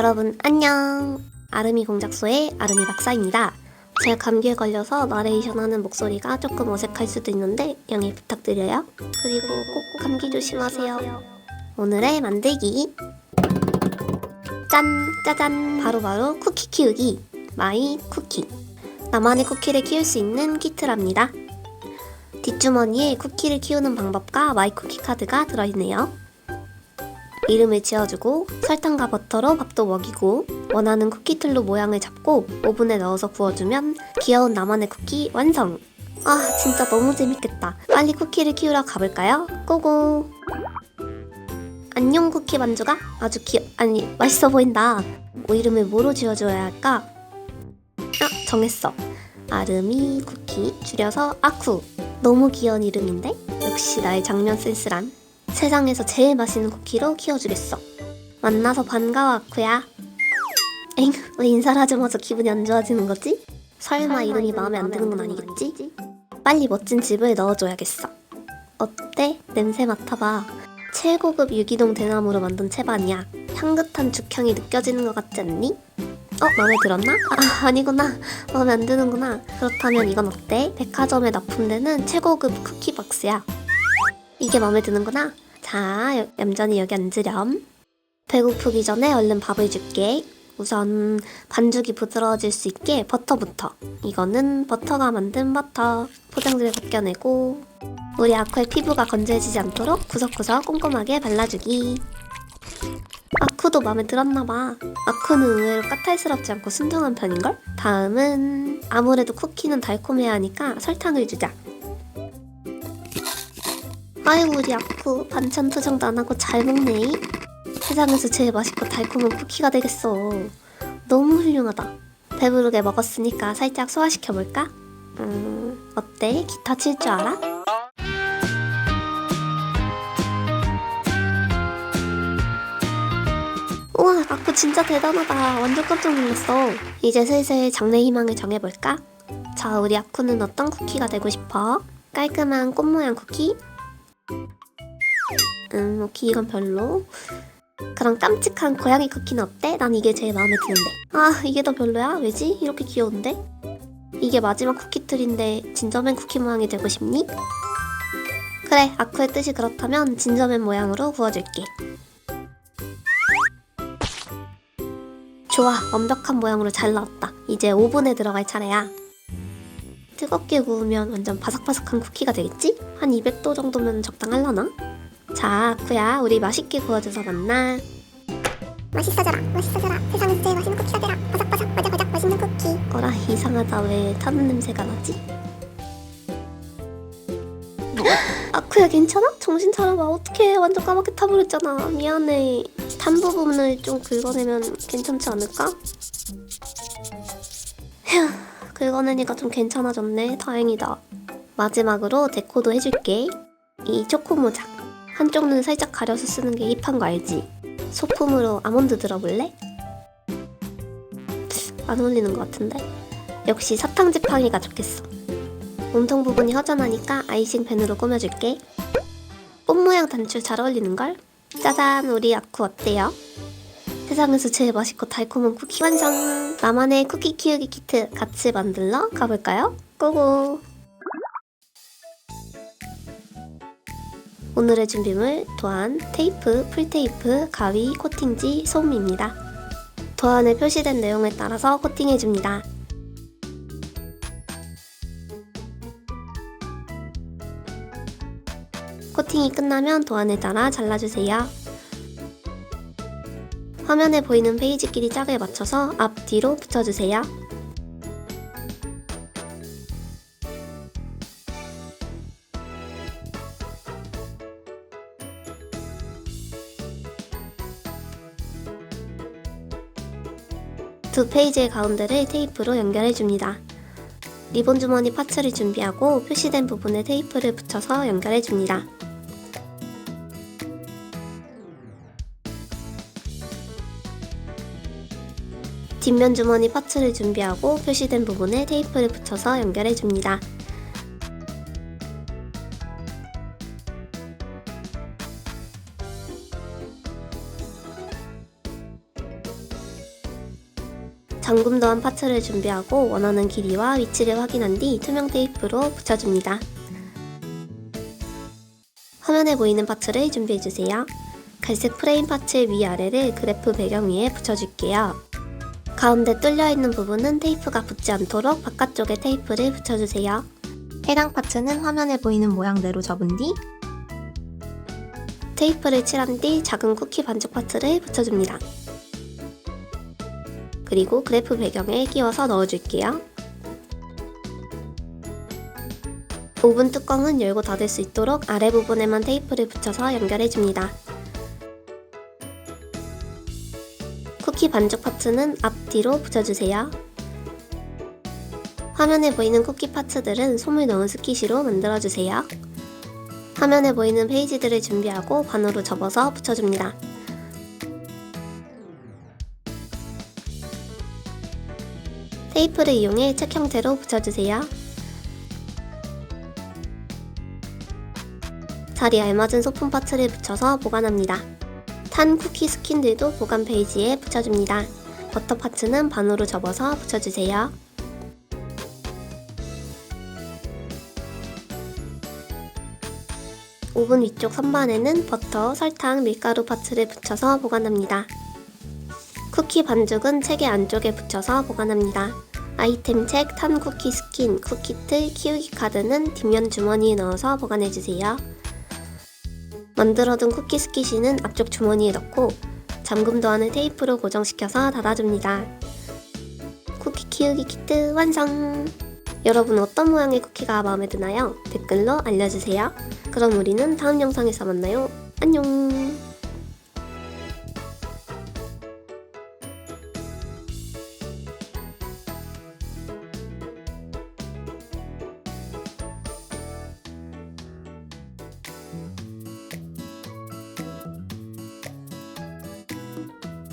여러분 안녕. 아름이 공작소의 아름이 박사입니다. 제가 감기에 걸려서 나레이션 하는 목소리가 조금 어색할 수도 있는데 양해 부탁드려요. 그리고 꼭 감기 조심하세요. 오늘의 만들기. 짠! 짜잔! 바로바로 쿠키 키우기. 마이 쿠키. 나만의 쿠키를 키울 수 있는 키트랍니다. 뒷주머니에 쿠키를 키우는 방법과 마이 쿠키 카드가 들어있네요. 이름을 지어주고 설탕과 버터로 밥도 먹이고 원하는 쿠키 틀로 모양을 잡고 오븐에 넣어서 구워주면 귀여운 나만의 쿠키 완성! 아 진짜 너무 재밌겠다. 빨리 쿠키를 키우러 가볼까요? 고고! 안녕 쿠키 만주가 아주 귀 아니 맛있어 보인다. 뭐 이름을 뭐로 지어줘야 할까? 아 정했어. 아름이 쿠키 줄여서 아쿠. 너무 귀여운 이름인데? 역시 나의 장면 센스란. 세상에서 제일 맛있는 쿠키로 키워주겠어. 만나서 반가워, 아쿠야. 엥? 왜 인사를 하자마자 기분이 안 좋아지는 거지? 설마 이름이 마음에 안 드는 건 아니겠지? 빨리 멋진 집을 넣어줘야겠어. 어때? 냄새 맡아봐. 최고급 유기농 대나무로 만든 채반이야. 향긋한 죽향이 느껴지는 것 같지 않니? 어, 마음에 들었나? 아, 아니구나. 마음에 안 드는구나. 그렇다면 이건 어때? 백화점에 납품되는 최고급 쿠키 박스야. 이게 마음에 드는구나. 자, 여- 얌전히 여기 앉으렴. 배고프기 전에 얼른 밥을 줄게. 우선 반죽이 부드러워질 수 있게 버터부터. 이거는 버터가 만든 버터. 포장지를 벗겨내고 우리 아쿠의 피부가 건조해지지 않도록 구석구석 꼼꼼하게 발라주기. 아쿠도 마음에 들었나봐. 아쿠는 의외로 까탈스럽지 않고 순둥한 편인걸? 다음은 아무래도 쿠키는 달콤해야 하니까 설탕을 주자. 아이고 우리 아쿠 반찬 투정도 안 하고 잘 먹네. 세상에서 제일 맛있고 달콤한 쿠키가 되겠어. 너무 훌륭하다. 배부르게 먹었으니까 살짝 소화시켜볼까? 음, 어때? 기타 칠 줄 알아? 우와, 아쿠 진짜 대단하다. 완전 깜짝 놀랐어. 이제 슬슬 장래 희망을 정해볼까? 자, 우리 아쿠는 어떤 쿠키가 되고 싶어? 깔끔한 꽃 모양 쿠키? 음, 오케이, 이건 별로. 그럼 깜찍한 고양이 쿠키는 어때? 난 이게 제일 마음에 드는데. 아, 이게 더 별로야? 왜지? 이렇게 귀여운데? 이게 마지막 쿠키 틀인데 진저맨 쿠키 모양이 되고 싶니? 그래, 아쿠의 뜻이 그렇다면 진저맨 모양으로 구워줄게. 좋아, 완벽한 모양으로 잘 나왔다. 이제 오븐에 들어갈 차례야. 뜨겁게 구우면 완전 바삭바삭한 쿠키가 되겠지? 한 200도 정도면 적당할라나? 자, 아쿠야, 우리 맛있게 구워줘서 만나. 맛있어져라 맛있어져라 세상에서 제일 맛있는 쿠키가 되라 바삭바삭 바삭바삭 맛있는 쿠키 어라, 이상하다. 왜 타는 냄새가 나지? 아쿠야, 괜찮아? 정신 차려봐. 어떡해. 완전 까맣게 타버렸잖아. 미안해. 탄 부분을 좀 긁어내면 괜찮지 않을까? 휴, 긁어내니까 좀 괜찮아졌네. 다행이다. 마지막으로 데코도 해줄게. 이 초코 모자. 한쪽 눈 살짝 가려서 쓰는 게 힙한 거 알지? 소품으로 아몬드 들어볼래? 안 어울리는 것 같은데? 역시 사탕 지팡이가 좋겠어. 몸통 부분이 허전하니까 아이싱 펜으로 꾸며줄게. 꽃 모양 단추 잘 어울리는걸? 짜잔, 우리 아쿠 어때요? 세상에서 제일 맛있고 달콤한 쿠키 완성! 나만의 쿠키 키우기 키트 같이 만들러 가볼까요? 고고! 오늘의 준비물 도안, 테이프, 풀테이프, 가위, 코팅지, 솜입니다. 도안에 표시된 내용에 따라서 코팅해줍니다. 코팅이 끝나면 도안에 따라 잘라주세요. 화면에 보이는 페이지 길이 짝에 맞춰서 앞, 뒤로 붙여주세요. 두 페이지의 가운데를 테이프로 연결해 줍니다. 리본 주머니 파츠를 준비하고 표시된 부분에 테이프를 붙여서 연결해 줍니다. 뒷면 주머니 파츠를 준비하고 표시된 부분에 테이프를 붙여서 연결해 줍니다. 잠금 더한 파츠를 준비하고 원하는 길이와 위치를 확인한 뒤 투명 테이프로 붙여줍니다. 화면에 보이는 파츠를 준비해주세요. 갈색 프레임 파츠 위아래를 그래프 배경 위에 붙여줄게요. 가운데 뚫려있는 부분은 테이프가 붙지 않도록 바깥쪽에 테이프를 붙여주세요. 해당 파츠는 화면에 보이는 모양대로 접은 뒤 테이프를 칠한 뒤 작은 쿠키 반죽 파츠를 붙여줍니다. 그리고 그래프 배경에 끼워서 넣어줄게요. 오븐 뚜껑은 열고 닫을 수 있도록 아래 부분에만 테이프를 붙여서 연결해줍니다. 쿠키 반죽 파츠는 앞뒤로 붙여주세요. 화면에 보이는 쿠키 파츠들은 솜을 넣은 스키시로 만들어주세요. 화면에 보이는 페이지들을 준비하고 반으로 접어서 붙여줍니다. 테이프를 이용해 책 형태로 붙여주세요. 자리에 알맞은 소품 파츠를 붙여서 보관합니다. 탄 쿠키 스킨들도 보관 페이지에 붙여줍니다. 버터 파츠는 반으로 접어서 붙여주세요. 오븐 위쪽 선반에는 버터, 설탕, 밀가루 파츠를 붙여서 보관합니다. 쿠키 반죽은 책의 안쪽에 붙여서 보관합니다. 아이템 책, 탄 쿠키 스킨, 쿠키틀, 키우기 카드는 뒷면 주머니에 넣어서 보관해주세요. 만들어둔 쿠키 스키시는 앞쪽 주머니에 넣고 잠금 도 안을 테이프로 고정시켜서 닫아줍니다. 쿠키 키우기 키트 완성! 여러분 어떤 모양의 쿠키가 마음에 드나요? 댓글로 알려주세요. 그럼 우리는 다음 영상에서 만나요. 안녕!